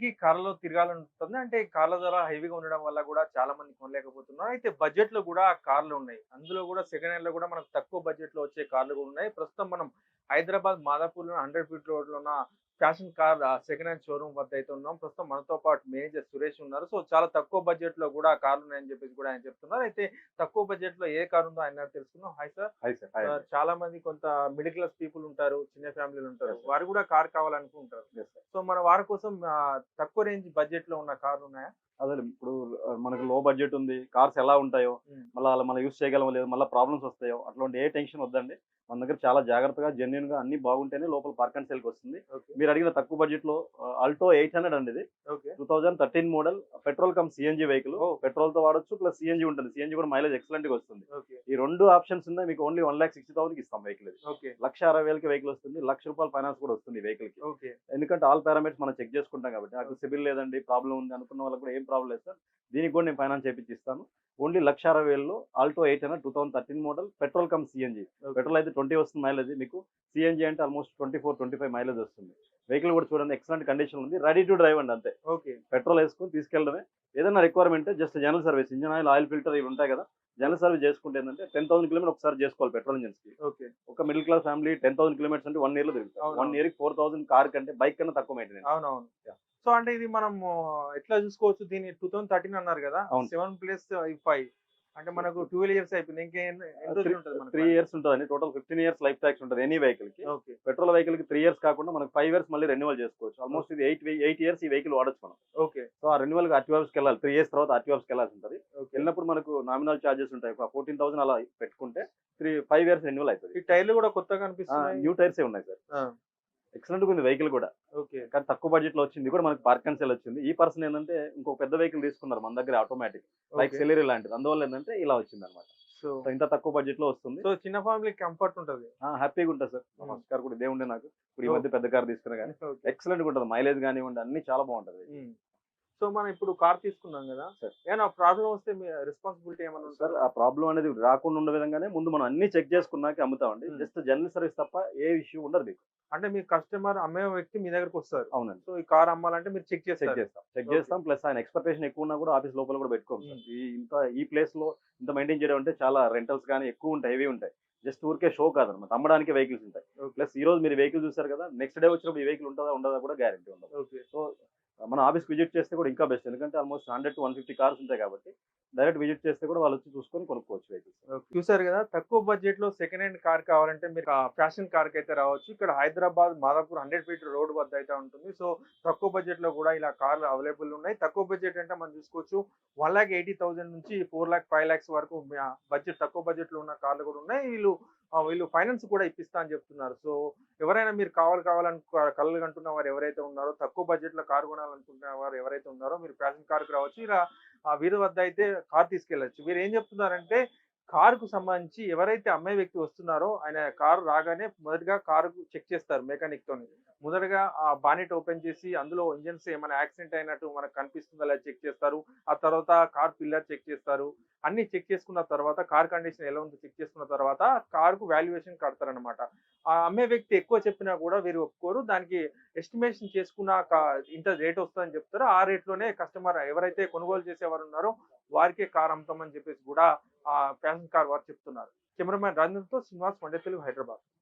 కి కార్లలో తిరగాలనుంటుంది. అంటే కార్ల ధర హెవీగా ఉండడం వల్ల కూడా చాలా మంది కొనలేకపోతున్నారు. అయితే బడ్జెట్లో కూడా కార్లు ఉన్నాయి. అందులో కూడా సెకండ్ హ్యాండ్లో కూడా మనకు తక్కువ బడ్జెట్లో వచ్చే కార్లు కూడా ఉన్నాయి. ప్రస్తుతం మనం హైదరాబాద్ మాదాపూర్లో హండ్రెడ్ ఫీట్ రోడ్లో ఉన్న fashion car second hand showroom వద్ద అయితే ఉన్నాం. ప్రస్తుతం మనతో పాటు మేనేజర్ సురేష్ ఉన్నారు. సో చాలా తక్కువ బడ్జెట్లో కూడా కార్లు ఉన్నాయని చెప్పేసి కూడా ఆయన చెప్తున్నారు. అయితే తక్కువ బడ్జెట్లో ఏ కార్ ఉందో ఆయన తెలుసుకుందాం. హాయ్ సార్ హాయ్ సార్ చాలా మంది కొంత మిడిల్ క్లాస్ పీపుల్ ఉంటారు చిన్న ఫ్యామిలీలు ఉంటారు. వారు కూడా కార్ కావాలనుకుంటారు. సో మన వారి కోసం తక్కువ రేంజ్ బడ్జెట్లో ఉన్న కార్లు ఉన్నాయా? అదే ఇప్పుడు మనకు లో బడ్జెట్ ఉంది కార్స్ ఎలా ఉంటాయో. మళ్ళీ అలా మనం యూస్ చేయగలమో లేదు మళ్ళీ ప్రాబ్లమ్స్ వస్తాయో అట్లాంటి ఏ టెన్షన్ వద్దండి. మన దగ్గర చాలా జాగ్రత్తగా జెన్యున్గా అన్ని బాగుంటేనే లోపల పార్క్ అండ్ సేల్కి వస్తుంది. మీరు అడిగిన తక్కువ బడ్జెట్లో ఆల్టో ఎయిట్ హండ్రెడ్ అండి ఇది. Two thousand thirteen model petrol cum CNG vehicle. పెట్రోల్తో వాడొచ్చు ప్లస్ సిఎన్జి ఉంటుంది. సిఎన్జి కూడా మైలేజ్ ఎక్సలెంట్గా వస్తుంది. ఈ రెండు ఆప్షన్స్ ఉన్నాయి మీకు only one lakh sixty thousand ఇస్తాం వెహికల్ ఇది. లక్ష అరవై వేలకి వెహికల్ వస్తుంది లక్ష రూపాయల ఫైనాన్స్ కూడా వస్తుంది వెహికల్కి. ఎందుకంటే ఆల్ పారామీటర్స్ మనం చెక్ చేసుకుంటాం కాబట్టి నాకు సిబిల్ లేదండి ప్రాబ్లం ఉంది అనుకున్న వాళ్ళకి కూడా ఏం ప్రాబ్లం లేదు సార్. దీనికి కూడా నేను ఫైనాన్స్ చేపించి ఇస్తాను ఓన్లీ లక్ష అరవై వేలలో Alto eight hundred two thousand thirteen model petrol cum CNG petrol అయితే ట్వంటీ వస్తుంది మైలేజ్ మీకు. సిఎన్జి అంటే almost twenty four twenty five mileage వస్తుంది. వెహికల్ కూడా చూడండి ఎక్సలెంట్ కండిషన్ ఉంది. రెడీ టు డ్రైవ్ అండి అంతే. ఓకే. పెట్రోల్ వేసుకొని తీసుకెళ్ళడమే. ఏదైనా requirement just general service engine oil oil filter ఇవి ఉంటాయి కదా. జనరల్ సర్వీస్ చేసుకుంటే ఏంటంటే టెన్ థౌసండ్ కిలోమీటర్ ఒకసారి చేసుకోవాలి పెట్రోల్ ఇంజన్స్కి. ఓకే. ఒక middle class family ten thousand kilometers అంటే వన్ ఇయర్లో తిరుగుతారు. వన్ ఇయర్కి ఫోర్ థౌసండ్ కార్ కంటే బైక్ కన్నా తక్కువ మెయింటెనెన్స్ అవునవును. సో అంటే ఇది మనం ఎట్లా చూసుకోవచ్చు? దీన్ని టూ థౌసండ్ థర్టీన్ అన్నారు కదా. Seven plus five. అంటే మనకు ట్వెల్వ్ ఇయర్స్ అయిపోయింది. ఇంకా త్రీ ఇయర్స్ ఉంటుంది total fifteen years life tax ఉంటుంది ఎనీ వెహికల్కి. ఓకే. పెట్రోల్ వెహికల్కి త్రీ ఇయర్స్ కాకుండా మనకి ఫైవ్ ఇయర్స్ మళ్ళీ రెన్యువల్ చేసుకోవచ్చు. ఆల్మోస్ట్ ఇది ఎయిట్ ఎయిట్ ఇయర్స్ ఈ వెహికల్ వాడచ్చు మనం. ఓకే. సో ఆ రెన్యువల్కి ఆర్టీ వెళ్ళాలి. త్రీ ఇయర్స్ తర్వాత ఆర్టీ వెళ్ళాల్సి ఉంటుంది. వెళ్ళినప్పుడు మనకు నామినల్ చార్జెస్ ఉంటాయి. ఫోర్టీన్ థౌసండ్ అలా పెట్టుకుంటే త్రీ ఫైవ్ ఇయర్స్ రెన్యువల్ అవుతుంది ఈ టైర్లు కూడా కొత్తగా కనిపిస్తున్నాయి. న్యూ టైర్స్ ఏ ఉన్నాయి సార్. ఎక్సలెంట్ ఉంది వెహికల్ కూడా. ఓకే. కానీ తక్కువ బడ్జెట్లో వచ్చింది కూడా మనకి పార్క్ అండ్ సెల్ వచ్చింది. ఈ పర్సన్ ఏంటంటే ఇంకో పెద్ద వెహికల్ తీసుకున్నారు మన దగ్గర ఆటోమేటిక్ లైక్ సెలరీ లాంటిది. అందువల్ల ఏంటంటే ఇలా వచ్చింది అనమాట సో ఇంత తక్కువ బడ్జెట్లో వస్తుంది. సో చిన్న ఫ్యామిలీ కంఫర్ట్ ఉంటుంది. హ్యాపీగా ఉంటుంది సార్. Hmm. కార్ కూడా. ఇదే ఉండే నాకు. ఇప్పుడు ఈ. మధ్య పెద్ద కార్ తీసుకున్నా కానీ ఎక్సలెంట్ ఉంటుంది మైలేజ్ కానివ్వండి అన్ని చాలా బాగుంటది. సో మనం ఇప్పుడు కార్ తీసుకున్నాం కదా. ఏమైనా ప్రాబ్లం వస్తే మీ రెస్పాన్సిబిలిటీ ఏమైనా సార్ ఆ ప్రాబ్లం అనేది రాకుండా ఉండే విధంగానే ముందు మనం అన్ని చెక్ చేసుకున్నాక అమ్ముతామండి. జస్ట్ జనరల్ సర్వీస్ తప్ప ఏ ఇష్యూ ఉండదు మీకు. అంటే మీ కస్టమర్ అమ్మే వ్యక్తి మీ దగ్గరకు వస్తారు. అవునండి. సో ఈ కార్ అమ్మాలంటే మీరు చెక్ చెక్ చేస్తారు. చేస్తాం. చెక్. చేస్తాం. ప్లస్ ఆయన ఎక్స్పెక్టేషన్ ఎక్కువ ఉన్నా కూడా ఆఫీస్ లోపల కూడా పెట్టుకోం సార్ Hmm. ఈ ఇంత ఈ ప్లేస్లో ఇంత మెయింటైన్ చేయడం అంటే చాలా రెంటల్స్ కానీ ఎక్కువ ఉంటాయి హెవీ ఉంటాయి. జస్ట్ ఊరికే షో కాదన్నమాట అమ్మడానికి వెహికల్స్ ఉంటాయి. ప్లస్ ఈ రోజు మీరు వెహికల్ చూసారు కదా నెక్స్ట్ డే వచ్చినప్పుడు ఈ వెహికల్ ఉంటుందా ఉండదా కూడా గ్యారంటీ ఉండదు. ఓకే సో మన ఆఫీస్ విజిట్ చేస్తే కూడా ఇంకా బెస్ట్. ఎందుకంటే almost hundred to one fifty cars ఉంటాయి కాబట్టి డైరెక్ట్ విజిట్ చేస్తే కూడా వాళ్ళు వచ్చి చూసుకొని కొనుక్కోవచ్చు వెహికల్స్. చూసారు కదా తక్కువ బడ్జెట్లో సెకండ్ హ్యాండ్ కార్ కావాలంటే మీరు ఫ్యాషన్ కార్కి అయితే రావచ్చు. ఇక్కడ Hyderabad Madhapur hundred feet road వద్ద అయితే ఉంటుంది. సో తక్కువ బడ్జెట్లో కూడా ఇలా కార్లు అవైలబుల్ ఉన్నాయి. తక్కువ బడ్జెట్ అంటే మనం చూసుకోవచ్చు వన్ లాక్ ఎయిటీ థౌసండ్ నుంచి ఫోర్ లాక్ ఫైవ్ లాక్స్ వరకు బడ్జెట్ తక్కువ బడ్జెట్లో ఉన్న కార్లు కూడా ఉన్నాయి. వీళ్ళు వీళ్ళు ఫైనాన్స్ కూడా ఇప్పిస్తా అని చెప్తున్నారు. సో ఎవరైనా మీరు కావాలి కావాలని కళ్ళు కంటున్న వారు ఎవరైతే ఉన్నారో తక్కువ బడ్జెట్లో కార్ కొనాలనుకుంటున్న వారు ఎవరైతే ఉన్నారో మీరు ఫ్యాషన్ కార్కి రావచ్చు. ఇలా ఆ వీరి వద్ద అయితే కార్ తీసుకెళ్ళొచ్చు వీరు ఏం చెప్తున్నారంటే కారుకు సంబంధించి ఎవరైతే అమ్మే వ్యక్తి వస్తున్నారో ఆయన కారు రాగానే మొదటగా కారు చెక్ చేస్తారు మెకానిక్ తోని. మొదటగా ఆ బానెట్ ఓపెన్ చేసి అందులో ఇంజన్స్ ఏమైనా యాక్సిడెంట్ అయినట్టు మనకు కనిపిస్తుందో అలా చెక్ చేస్తారు. ఆ తర్వాత కార్ పిల్లర్ చెక్ చేస్తారు. అన్ని చెక్ చేసుకున్న తర్వాత కార్ కండిషన్ ఎలా ఉందో చెక్ చేసుకున్న తర్వాత కారుకు వాల్యుయేషన్ కడతారనమాట ఆ అమ్మే వ్యక్తి ఎక్కువ చెప్పినా కూడా వీరు ఒప్పుకోరు. దానికి ఎస్టిమేషన్ చేసుకున్న ఇంత రేట్ వస్తుందని చెప్తారు. ఆ రేట్లోనే కస్టమర్ ఎవరైతే కొనుగోలు చేసేవారు ఉన్నారో వారికే కార్ అమ్ముతామని చెప్పేసి కూడా ఆ ఫ్యాషన్ కార్ వారు చెప్తున్నారు. కెమెరామ్యాన్ రాజేంద్రతో శ్రీనివాస్ వండే తెలుగు హైదరాబాద్.